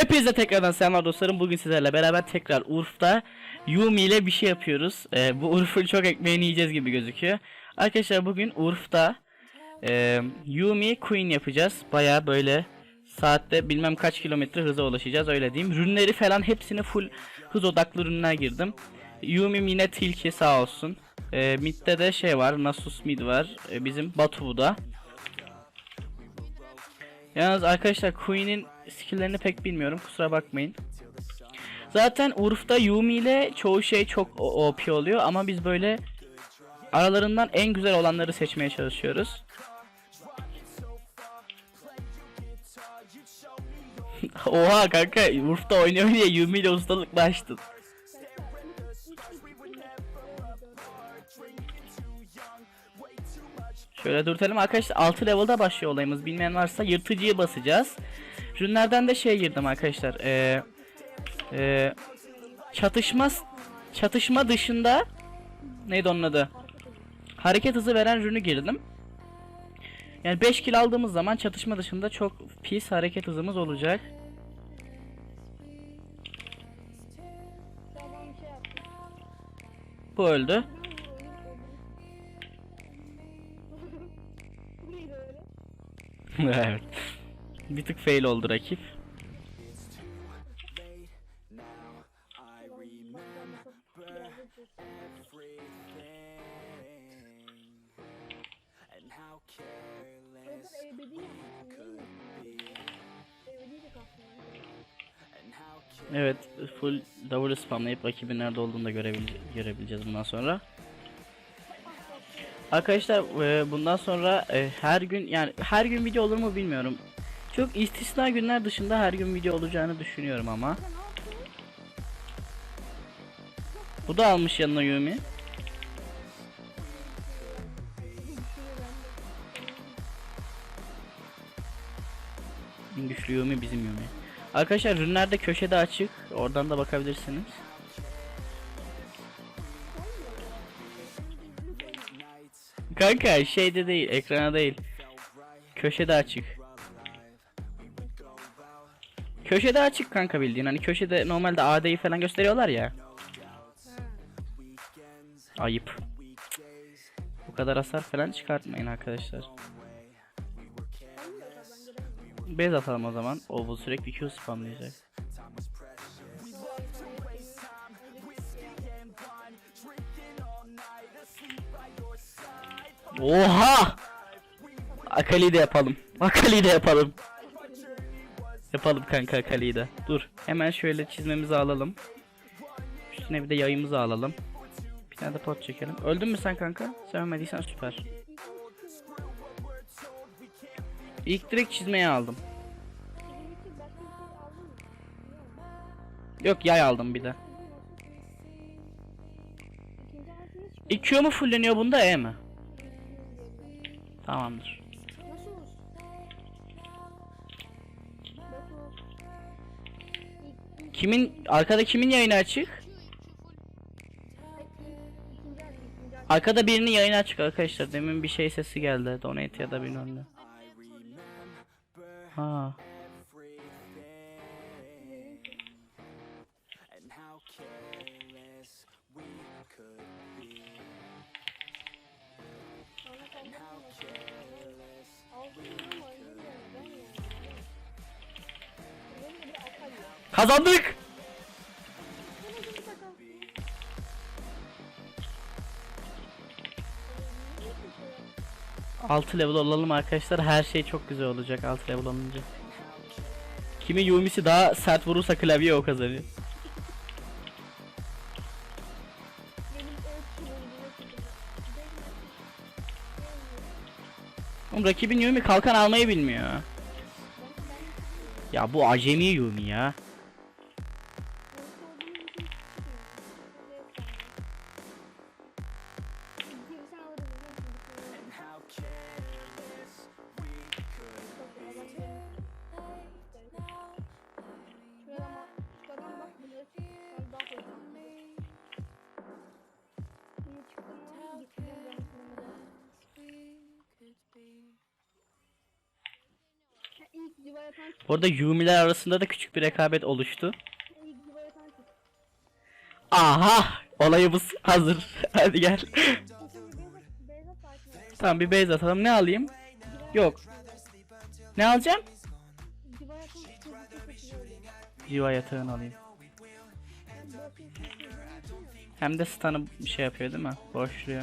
Hepinize tekrardan selamlar dostlarım. Bugün sizlerle beraber tekrar Urf'ta Yumi ile bir şey yapıyoruz. Ee, bu Urf'un çok ekmeğini yiyeceğiz gibi gözüküyor. Arkadaşlar bugün Urf'ta e, Yumi Queen yapacağız. Baya böyle saatte bilmem kaç kilometre hıza ulaşacağız öyle diyeyim. Rünleri falan hepsini full hız odaklı rünler girdim. Yumi yine tilki sağ olsun. E, mid'de de şey var Nasus mid var. E, bizim Batu bu da. Yalnız arkadaşlar Queen'in skill'lerini pek bilmiyorum kusura bakmayın. Zaten Urf'ta Yumi ile çoğu şey çok OP oluyor ama biz böyle aralarından en güzel olanları seçmeye çalışıyoruz. Oha kanka Urf'ta oynuyor diye Yumi ile ustalıkla açtın. Şöyle dürtelim arkadaşlar 6 level'da başlıyor olayımız bilmeyen varsa yırtıcıyı basacağız. Rünlerden de şey girdim arkadaşlar. Ee, ee, çatışma çatışma dışında neydi onun adı? Hareket hızı veren rünü girdim. Yani 5 kill aldığımız zaman çatışma dışında çok pis hareket hızımız olacak. Bu öldü. Evet. Bir tık fail oldu rakip. Evet full double spamlayıp rakibin nerede olduğunu da görebil görebileceğiz bundan sonra. Arkadaşlar e, bundan sonra e, her gün yani her gün video olur mu bilmiyorum. Çok istisna günler dışında her gün video olacağını düşünüyorum ama. Bu da almış yanına Yumi. Güçlü Yumi bizim Yumi. Arkadaşlar ürünler de köşede açık. Oradan da bakabilirsiniz. Kanka şeyde değil, ekrana değil. Köşede açık. Köşede açık kanka bildiğin. Hani köşede normalde AD'yi falan gösteriyorlar ya. Ayıp. Bu kadar hasar falan çıkartmayın arkadaşlar. Bez atalım o zaman. O bu sürekli Q spamlayacak. Oha! Akali de yapalım. Akali de yapalım. Yapalım kanka Akali'yi de. Dur. Hemen şöyle çizmemizi alalım. Üstüne bir de yayımızı alalım. Bir tane de pot çekelim. Öldün mü sen kanka? Sevmediysen süper. İlk direkt çizmeyi aldım. Yok yay aldım bir de. İki mu fulleniyor bunda E mi? Tamamdır. Kimin arkada kimin yayını açık? Arkada birinin yayını açık arkadaşlar. Demin bir şey sesi geldi. Donate ya da bilmem ne. Ha. Kazandık. Altı level olalım arkadaşlar. Her şey çok güzel olacak 6 level olunca. Kimi Yumi'si daha sert vurursa klavye o kazanıyor. Oğlum rakibin Yumi kalkan almayı bilmiyor. Ya bu acemi Yumi ya. Yapan Bu arada Yumi'ler arasında da küçük bir rekabet oluştu. Aha! Olayımız hazır. Hadi gel. Çünkü tamam bir base atalım. Ne alayım? Yok. Ne alacağım? Jiva yatağını alayım. Hem de stun'ı bir şey yapıyor değil mi? Boşluyor.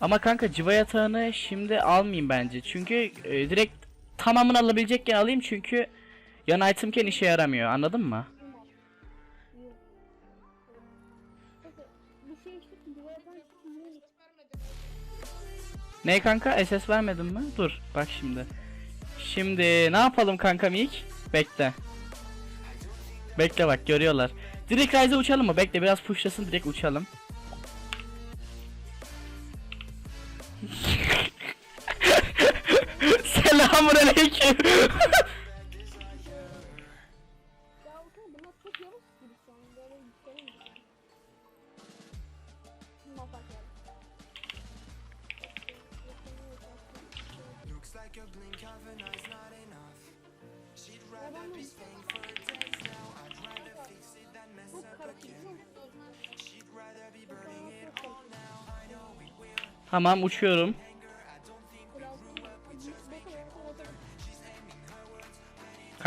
Ama kanka civa yatağını şimdi almayayım bence. Çünkü e, direkt tamamını alabilecekken alayım çünkü yan itemken işe yaramıyor. Anladın mı? Ne kanka? SS vermedin mi? Dur bak şimdi. Şimdi ne yapalım kankam ilk? Bekle. Bekle bak görüyorlar. Direkt Rise'e uçalım mı? Bekle biraz pushlasın direkt uçalım. We will. tamam uçuyorum.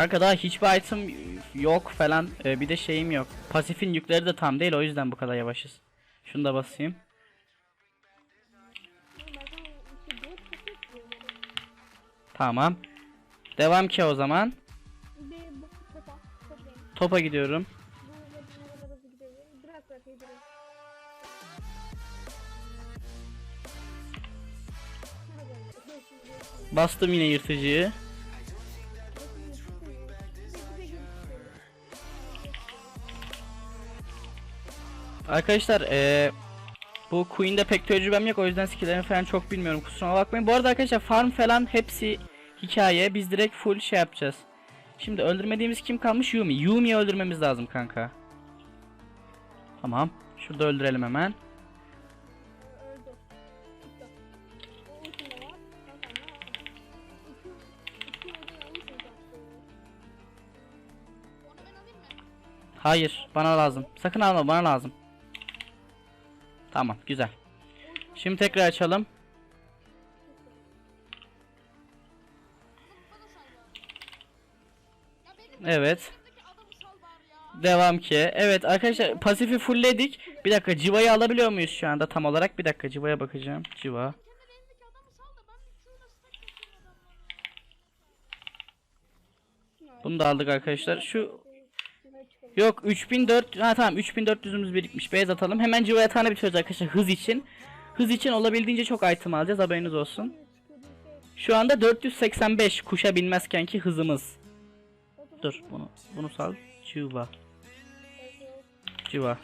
Kanka daha hiçbir item yok falan. Ee, bir de şeyim yok. Pasifin yükleri de tam değil o yüzden bu kadar yavaşız. Şunu da basayım. Tamam. Devam ki o zaman. Topa gidiyorum. Bastım yine yırtıcıyı. Arkadaşlar eee bu Queen'de pek tecrübem yok o yüzden skill'lerini falan çok bilmiyorum kusura bakmayın. Bu arada arkadaşlar farm falan hepsi hikaye. Biz direkt full şey yapacağız. Şimdi öldürmediğimiz kim kalmış? Yumi. Yumi'yi öldürmemiz lazım kanka. Tamam. Şurada öldürelim hemen. Hayır, bana lazım. Sakın alma, bana lazım. Tamam, güzel. Şimdi tekrar açalım. Evet. Devam ki. Evet arkadaşlar pasifi fullledik. Bir dakika Civa'yı alabiliyor muyuz şu anda tam olarak? Bir dakika Civa'ya bakacağım. Civa. Bunu da aldık arkadaşlar. Şu Yok 3400 ha tamam 3400'ümüz birikmiş. Beyaz atalım. Hemen civa yatağına bitiriyoruz arkadaşlar hız için. Hız için olabildiğince çok item alacağız haberiniz olsun. Şu anda 485 kuşa binmezken ki hızımız. Dur bunu bunu sal. Civa. Civa.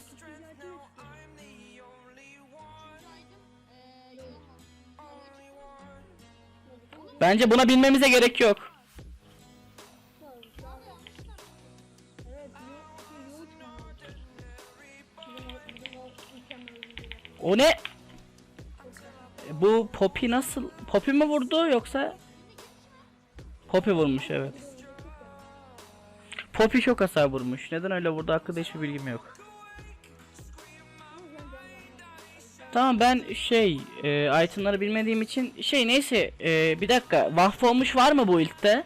Bence buna binmemize gerek yok. O ne? Bu Poppy nasıl? Poppy mi vurdu yoksa? Poppy vurmuş evet. Poppy çok hasar vurmuş. Neden öyle vurdu hakkında hiçbir bilgim yok. Tamam ben şey e, itemları bilmediğim için şey neyse e, bir dakika mahvolmuş var mı bu ilkte?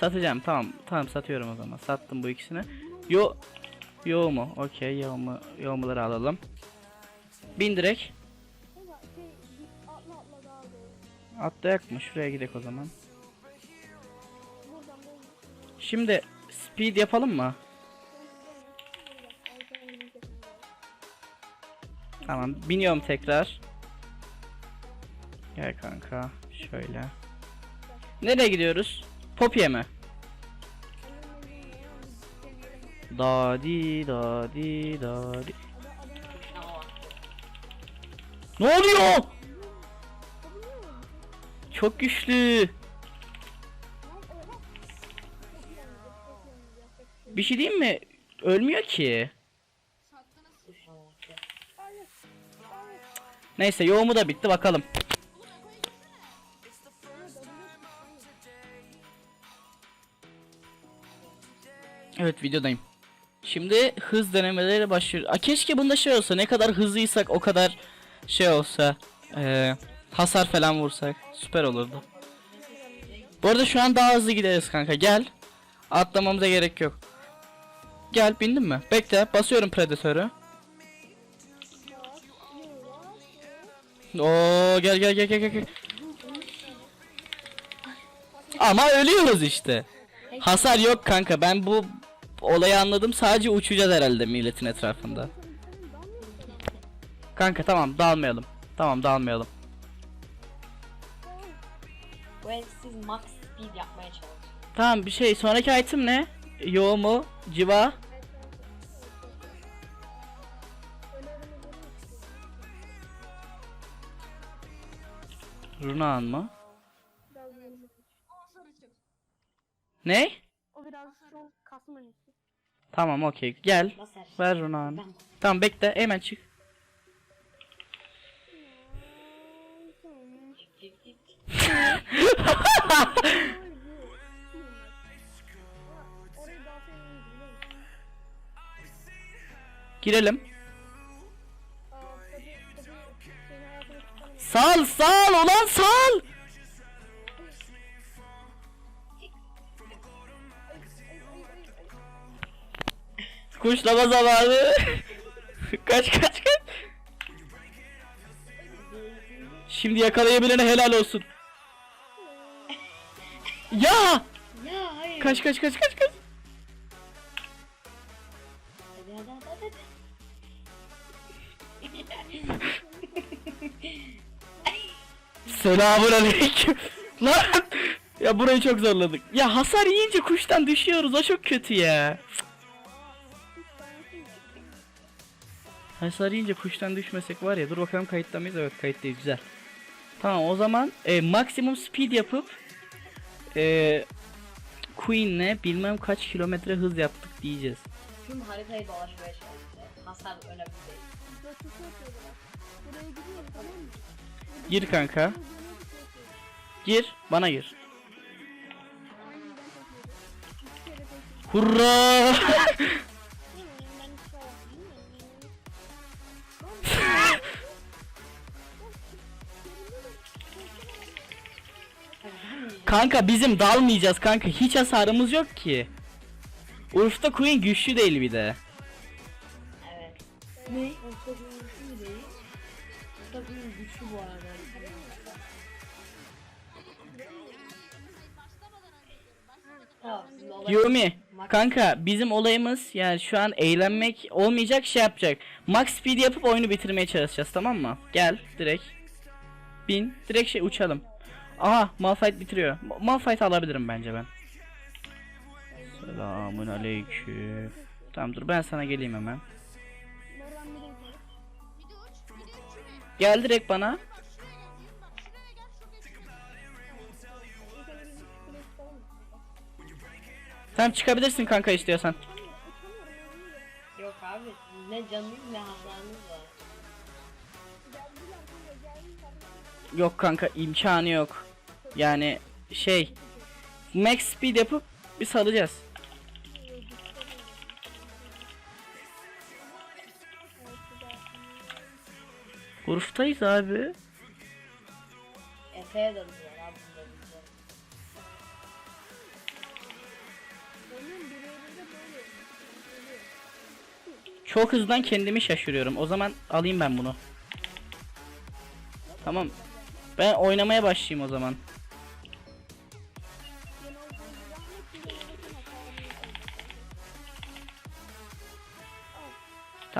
Satacağım tamam tamam satıyorum o zaman sattım bu ikisini. Yo yo mu? Okey yo mu yo muları alalım. Bin direkt. Atlayak mı? Şuraya gidelim o zaman. Şimdi speed yapalım mı? Tamam biniyorum tekrar. Gel kanka şöyle. Nereye gidiyoruz? Poppy'e mi? Dadi dadi dadi. Ne oluyor? Çok güçlü. Bir şey diyeyim mi? Ölmüyor ki. Neyse yoğumu da bitti bakalım. Evet videodayım. Şimdi hız denemeleri başlıyor. Aa, keşke bunda şey olsa ne kadar hızlıysak o kadar şey olsa eee, hasar falan vursak süper olurdu. Bu arada şu an daha hızlı gideriz kanka gel. Atlamamıza gerek yok. Gel bindin mi? Bekle basıyorum predatörü. Oo gel gel gel gel. gel. Ama ölüyoruz işte. Hasar yok kanka. Ben bu olayı anladım. Sadece uçacağız herhalde milletin etrafında. Kanka tamam dalmayalım. Tamam dalmayalım. Bu el siz max speed yapmaya çalışın. Tamam bir şey sonraki item ne? Yo mu? Civa? Runaan mı? Ne? O biraz şu. Tamam okey gel. Ver Runaan. Tamam bekle hemen çık. Girelim. Sal sal ulan sal. Kuşlama zamanı. kaç kaç kaç. Şimdi yakalayabilene helal olsun. Kaç kaç kaç kaç kaç. Hadi hadi hadi hadi. Selamun aleyküm. Lan! Ya burayı çok zorladık. Ya hasar yiyince kuştan düşüyoruz. O çok kötü ya. Hasar yiyince kuştan düşmesek var ya. Dur bakalım kayıtta mıyız? Evet kayıttayız. Güzel. Tamam o zaman e, maksimum speed yapıp e, Queen'le bilmem kaç kilometre hız yaptık diyeceğiz. Tüm haritayı dolaşmaya çalışacağız. Hasar önemli değil. Gir kanka. Gir. Bana gir. Hurra! kanka bizim dalmayacağız kanka. Hiç hasarımız yok ki. Urf'ta Queen güçlü değil bir de. Evet. Ne? Güçlü değil? Güçlü bu arada. Yumi kanka bizim olayımız yani şu an eğlenmek olmayacak şey yapacak. Max speed yapıp oyunu bitirmeye çalışacağız tamam mı? Gel direkt. Bin direkt şey uçalım. Aha Malphite bitiriyor. Ma- Malphite alabilirim bence ben. Selamun aleyküm. Tamam dur ben sana geleyim hemen. Gel direkt bana. Sen çıkabilirsin kanka istiyorsan. Yok abi ne canınız ne hasarınız var. Yok kanka imkanı yok. Yani şey max speed yapıp bir salacağız. Urftayız abi. Efe'ye dalıyorlar abi. Çok hızdan kendimi şaşırıyorum. O zaman alayım ben bunu. Tamam. Ben oynamaya başlayayım o zaman.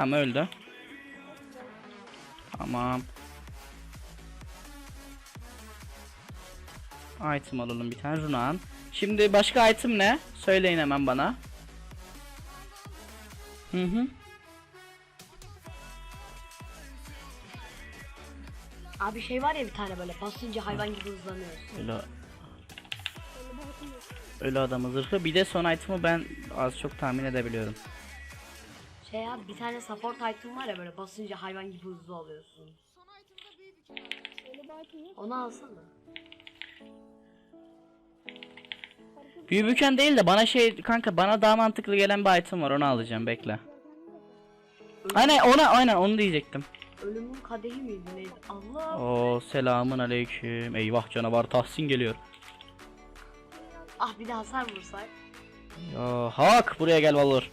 Tamam öldü. Tamam. Item alalım bir tane Runaan. Şimdi başka item ne? Söyleyin hemen bana. Hı hı. Abi şey var ya bir tane böyle basınca hayvan gibi hızlanıyorsun. Öyle, öyle adamı zırhı. Bir de son item'ı ben az çok tahmin edebiliyorum. Şey abi bir tane support item var ya böyle basınca hayvan gibi hızlı oluyorsun. Öyle bir item yok. Onu alsana. Fark Büyü büken değil de bana şey kanka bana daha mantıklı gelen bir item var onu alacağım bekle. Aynen ona aynen onu diyecektim. Ölümün kadehi miydi neydi? Allah. Oo selamun aleyküm. Eyvah canavar Tahsin geliyor. Ah bir de hasar vursak. Ya hak buraya gel Valor.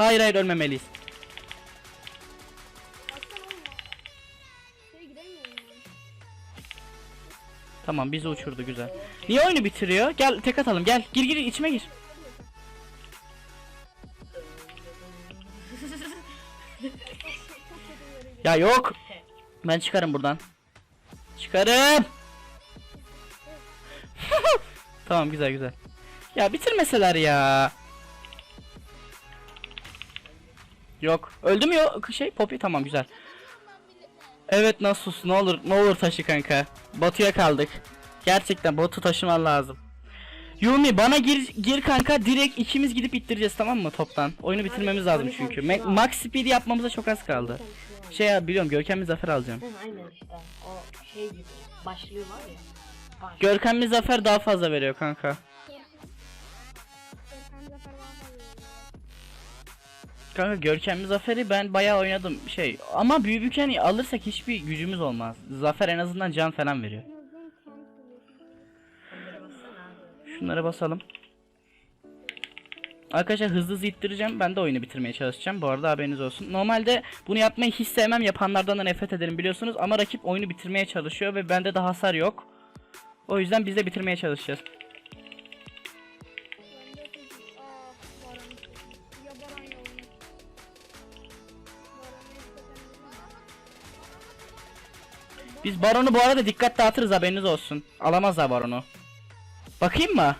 Hayır hayır ölmemeliyiz. Şey. Tamam bizi uçurdu güzel. Niye oyunu bitiriyor? Gel tek atalım gel. Gir gir içime gir. Ya yok. Ben çıkarım buradan. Çıkarım. tamam güzel güzel. Ya bitirmeseler ya. Yok. Öldü mü yok şey Poppy tamam güzel. Evet Nasus ne olur ne olur taşı kanka. Batu'ya kaldık. Gerçekten Batu taşıman lazım. Yumi bana gir gir kanka direkt ikimiz gidip ittireceğiz tamam mı toptan. Oyunu bitirmemiz lazım çünkü. Ma- max speed yapmamıza çok az kaldı. Şey ya biliyorum Görkem'le zafer alacağım. Aynen işte. O şey gibi. Başlığı var ya. Görkem'le zafer daha fazla veriyor kanka. Kanka Görkem'le zaferi ben bayağı oynadım şey ama büyü büken alırsak hiçbir gücümüz olmaz. Zafer en azından can falan veriyor. Şunlara basalım. Arkadaşlar hızlı hızlı. Ben de oyunu bitirmeye çalışacağım. Bu arada haberiniz olsun. Normalde bunu yapmayı hiç sevmem. Yapanlardan da nefret ederim biliyorsunuz. Ama rakip oyunu bitirmeye çalışıyor ve bende de hasar yok. O yüzden biz de bitirmeye çalışacağız. Biz baronu bu arada dikkat dağıtırız haberiniz olsun. Alamazlar baronu. Bakayım mı?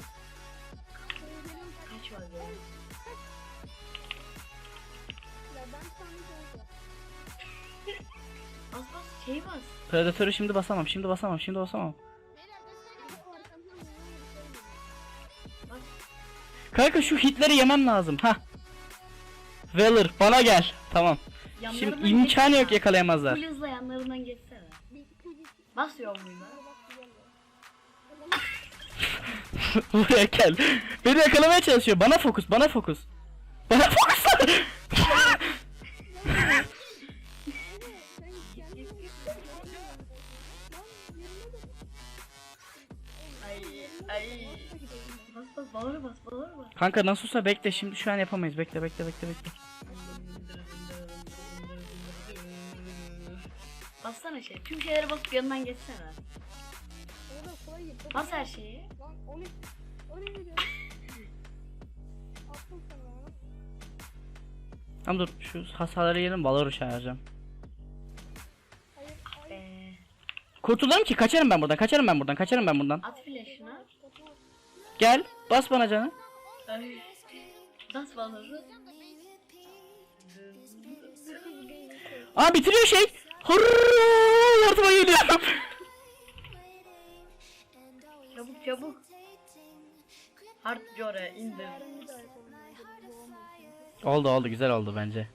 Predatörü şimdi basamam. Şimdi basamam. Şimdi basamam. Kanka şu hitleri yemem lazım. Ha. Valor bana gel. Tamam. Şimdi Yanlarından imkan geçsene. yok yakalayamazlar. Full hızla yanlarından geçsene. Basıyor muyum ben? Buraya gel. Beni yakalamaya çalışıyor. Bana fokus, bana fokus. Bana fokus. Ay. Bas bas bağır bas bağır bas. Kanka nasılsa bekle şimdi şu an yapamayız. Bekle bekle bekle bekle. Bassana şey. Tüm şeylere basıp yanından geçsene. Orada kolay git. Bas her şeyi. Lan? Attım sana. Tamam dur şu hasarları yiyelim Valor'u çağıracağım. Hayır, ki kaçarım ben buradan kaçarım ben buradan kaçarım ben buradan. at flash'ını. Gel bas bana canı. Ay. Bas balası. Aa bitiriyor şey. Hurra, yardıma geliyorum. Çabuk çabuk. Hard Jore indir. Oldu oldu güzel oldu bence.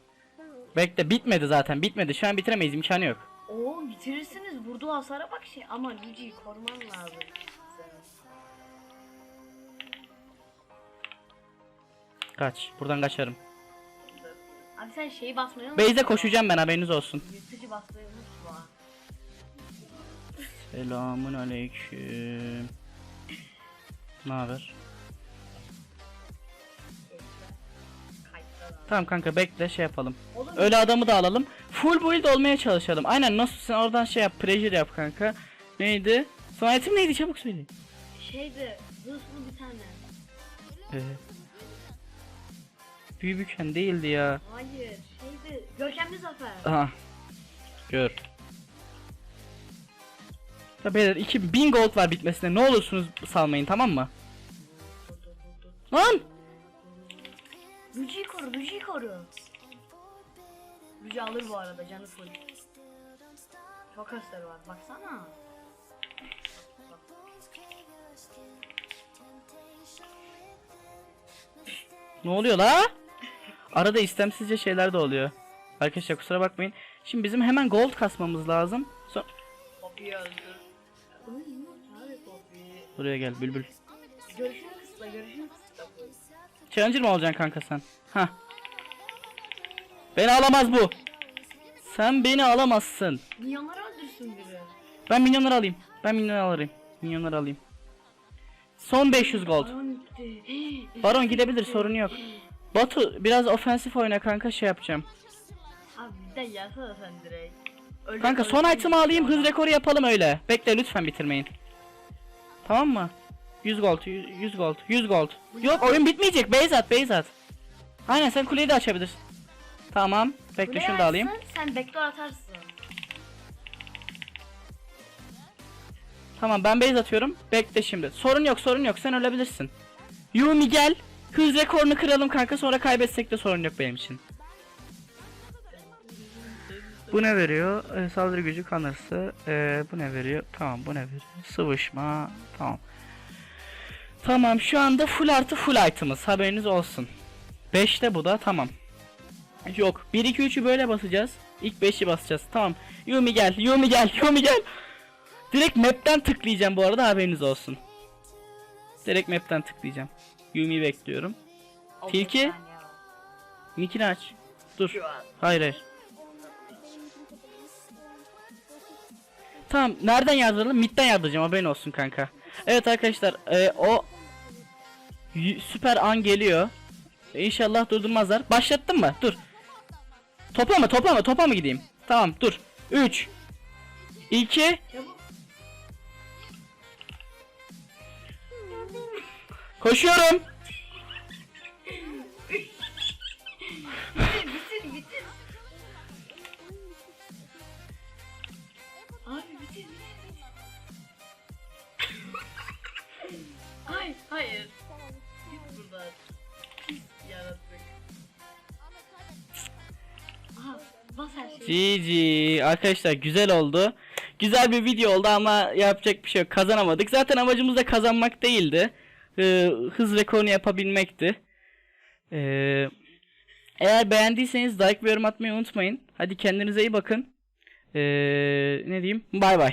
Bekle bitmedi zaten bitmedi şu an bitiremeyiz imkanı yok. Oo bitirirsiniz. Vurduğu hasara bak şey. Ama Luigi'yi koruman lazım. Kaç buradan kaçarım. Abi sen şeyi basmayı unutma. Beyze koşacağım ben haberiniz olsun. Yırtıcı basmayı unutma. Selamun aleyküm. Ne haber? Tamam kanka bekle şey yapalım. Oğlum Öyle adamı da alalım. Full build olmaya çalışalım. Aynen nasıl sen oradan şey yap. Pressure yap kanka. Neydi? Son item neydi çabuk söyle. şeydi. Hızlı bir tane. Ee, büyü büken değildi ya. Hayır. Şeydi. Görkemli zafer. Aha. Gör. Ya beyler 2000 gold var bitmesine. Ne olursunuz salmayın tamam mı? Lan! Luigi'yi koru. Luigi'yi koru. Luigi alır bu arada canı full. Çok hasarı var. Baksana. Ne oluyor la? Arada istemsizce şeyler de oluyor. Arkadaşlar kusura bakmayın. Şimdi bizim hemen gold kasmamız lazım. Poppy. Buraya gel bülbül. Challenger mı olacaksın kanka sen? Ha. Beni alamaz bu. Sen beni alamazsın. Milyonları öldürsün biri. Ben milyonları alayım. Ben milyonları alayım. Milyonları alayım. Son 500 gold. Baron gidebilir sorun yok. Batu biraz ofensif oyna kanka şey yapacağım. Abi bir de yazsana sen direkt. Öyle- Kanka son öyle- item'ı alayım hız rekoru yapalım öyle. Bekle lütfen bitirmeyin. Tamam mı? 100 gold, 100, 100 gold, 100 gold. Yok oyun bitmeyecek. Base at, base at. Aynen sen kuleyi de açabilirsin. Tamam. Bekle şunu da alayım. Sen backdoor atarsın. Tamam ben base atıyorum. Bekle şimdi. Sorun yok, sorun yok. Sen ölebilirsin. Yumi gel. Hız rekorunu kıralım kanka sonra kaybetsek de sorun yok benim için. Bu ne veriyor? Ee, saldırı gücü kanırsı. Ee, bu ne veriyor? Tamam bu ne veriyor? Sıvışma. Tamam. Tamam şu anda full artı full item'ız. Haberiniz olsun. 5'te bu da tamam. Yok 1 2 3'ü böyle basacağız. İlk 5'i basacağız. Tamam. Yumi gel. Yumi gel. Yumi gel. Direkt map'ten tıklayacağım bu arada haberiniz olsun. Direkt map'ten tıklayacağım. Yumi'yi bekliyorum. Tilki? Nickini aç. Dur. Hayır hayır. Tamam nereden yardıralım? Mid'den yardıracağım haberin olsun kanka. Evet arkadaşlar e, o süper an geliyor. E, İnşallah durdurmazlar. Başlattın mı? Dur. Toplama toplama topa mı gideyim? Tamam dur. 3 2 Koşuyorum. Bitir bitir bitir. Abi bitir bitir. Hayır. Git buradan. GG arkadaşlar güzel oldu. Güzel bir video oldu ama yapacak bir şey yok. Kazanamadık. Zaten amacımız da kazanmak değildi. Ee, hız rekorunu yapabilmekti. Ee, eğer beğendiyseniz like ve yorum atmayı unutmayın. Hadi kendinize iyi bakın. Ee, ne diyeyim? Bay bay.